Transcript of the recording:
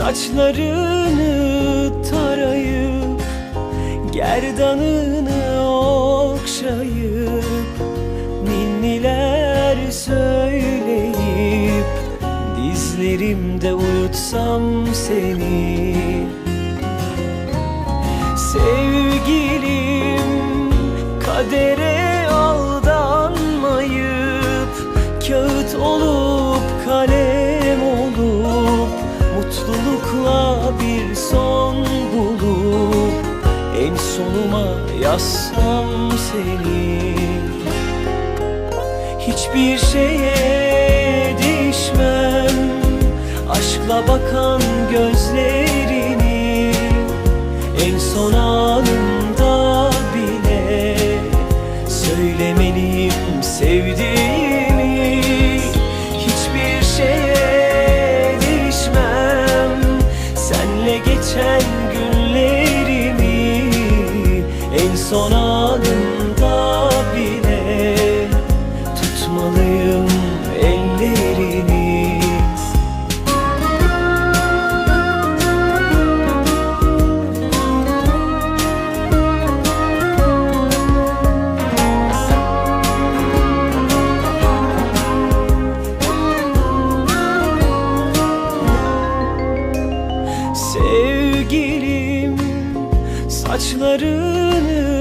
Saçlarını tarayıp Gerdanını okşayıp Ninniler söyleyip Dizlerimde uyutsam seni. Sevgilim kadere Mutlulukla bir son bulup En sonuma yazsam seni. Hiçbir şeye değişmem Aşkla bakan gözlerini En son ellerini. Sevgilim saçlarını